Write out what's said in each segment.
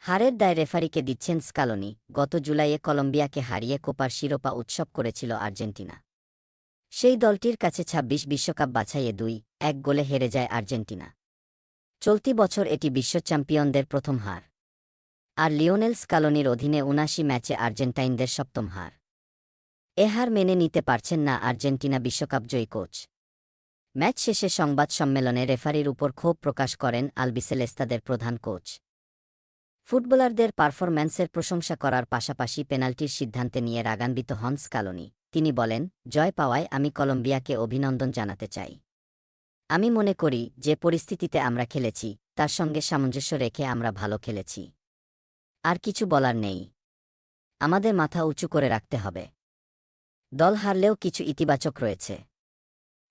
হারের দায় রেফারিকে দিচ্ছেন স্কালোনি। গত জুলাইয়ে কলম্বিয়াকে হারিয়ে কোপার শিরোপা উৎসব করেছিল আর্জেন্টিনা। সেই দলটির কাছে ২৬ বিশ্বকাপ বাছাইয়ে দুই, এক গোলে হেরে যায় আর্জেন্টিনা। চলতি বছর এটি বিশ্ব চ্যাম্পিয়নদের প্রথম হার। আর লিওনেল স্কালোনির অধীনে উনাশি ম্যাচে আর্জেন্টাইনদের সপ্তম হার। এ হার মেনে নিতে পারছেন না আর্জেন্টিনা বিশ্বকাপ জয়ী কোচ। ম্যাচ শেষে সংবাদ সম্মেলনে রেফারির উপর ক্ষোভ প্রকাশ করেন আলবিসেলেস্তাদের প্রধান কোচ। ফুটবলারদের পারফরম্যান্সের প্রশংসা করার পাশাপাশি পেনাল্টির সিদ্ধান্তে নিয়ে রাগান্বিত হন স্কালোনি তিনি বলেন, জয় পাওয়ায় আমি কলম্বিয়াকে অভিনন্দন জানাতে চাই। আমি মনে করি, যে পরিস্থিতিতে আমরা খেলেছি, তার সঙ্গে সামঞ্জস্য রেখে আমরা ভালো খেলেছি। আর কিছু বলার নেই। আমাদের মাথা উঁচু করে রাখতে হবে। দল হারলেও কিছু ইতিবাচক রয়েছে।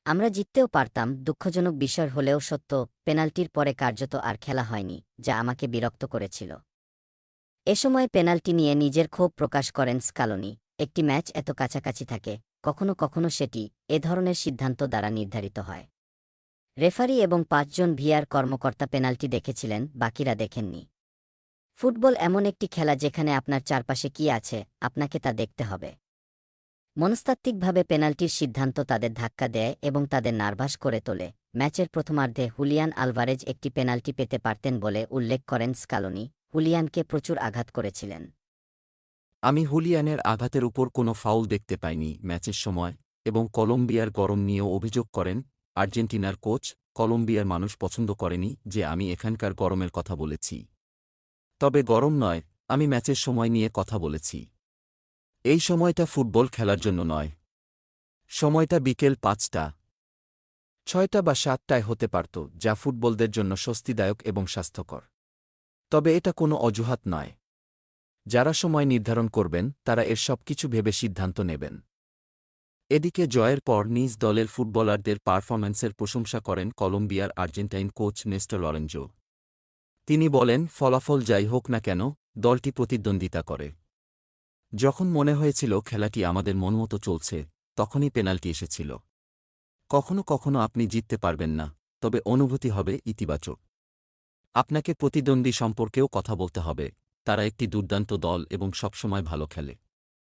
আমরা জিততেও পারতাম, দুঃখজনক বিষয় হলেও সত্য, পেনাল্টির পরে কার্যত আর খেলা হয়নি, যা আমাকে বিরক্ত করেছিল। এ সময় পেনাল্টি নিয়ে নিজের ক্ষোভ প্রকাশ করেন স্কালোনি। একটি ম্যাচ এত কাছাকাছি থাকে, কখনো কখনো সেটি এ ধরনের সিদ্ধান্ত দ্বারা নির্ধারিত হয়। রেফারি এবং পাঁচজন ভিআর কর্মকর্তা পেনাল্টি দেখেছিলেন, বাকিরা দেখেননি। ফুটবল এমন একটি খেলা যেখানে আপনার চারপাশে কি আছে, আপনাকে তা দেখতে হবে। মনস্তাত্ত্বিকভাবে পেনাল্টির সিদ্ধান্ত তাদের ধাক্কা দেয় এবং তাদের নার্ভাস করে তোলে। ম্যাচের প্রথমার্ধে হুলিয়ান আলভারেজ একটি পেনাল্টি পেতে পারতেন বলে উল্লেখ করেন স্কালোনি। হুলিয়ানকে প্রচুর আঘাত করেছিলেন। আমি হুলিয়ানের আঘাতের উপর কোনো ফাউল দেখতে পাইনি ম্যাচের সময়, এবং কলম্বিয়ার গরম নিয়েও অভিযোগ করেন, আর্জেন্টিনার কোচ কলম্বিয়ার মানুষ পছন্দ করেনি যে আমি এখানকার গরমের কথা বলেছি। তবে গরম নয়, আমি ম্যাচের সময় নিয়ে কথা বলেছি। এই সময়টা ফুটবল খেলার জন্য নয়। সময়টা বিকেল পাঁচটা। ছয়টা বা সাতটায় হতে পারত, যা ফুটবলদের জন্য স্বস্তিদায়ক এবং স্বাস্থ্যকর। তবে এটা কোনো অজুহাত নয়। যারা সময় নির্ধারণ করবেন, তারা এর সব কিছু ভেবে সিদ্ধান্ত নেবেন। এদিকে জয়ের পর নিজ দলের ফুটবলারদের পারফরম্যান্সের প্রশংসা করেন কলম্বিয়ার আর্জেন্টাইন কোচ নেস্টর লরেঞ্জো তিনি বলেন, ফলাফল যাই হোক না কেন, দলটি প্রতিদ্বন্দ্বিতা করে। যখন মনে হয়েছিল খেলাটি আমাদের মনমতো চলছে, তখনই পেনাল্টি এসেছিল। কখনো কখনো আপনি জিততে পারবেন না, তবে অনুভূতি হবে ইতিবাচক। আপনাকে প্রতিদ্বন্দ্বী সম্পর্কেও কথা বলতে হবে। তারা একটি দুর্দান্ত দল এবং সবসময় ভালো খেলে।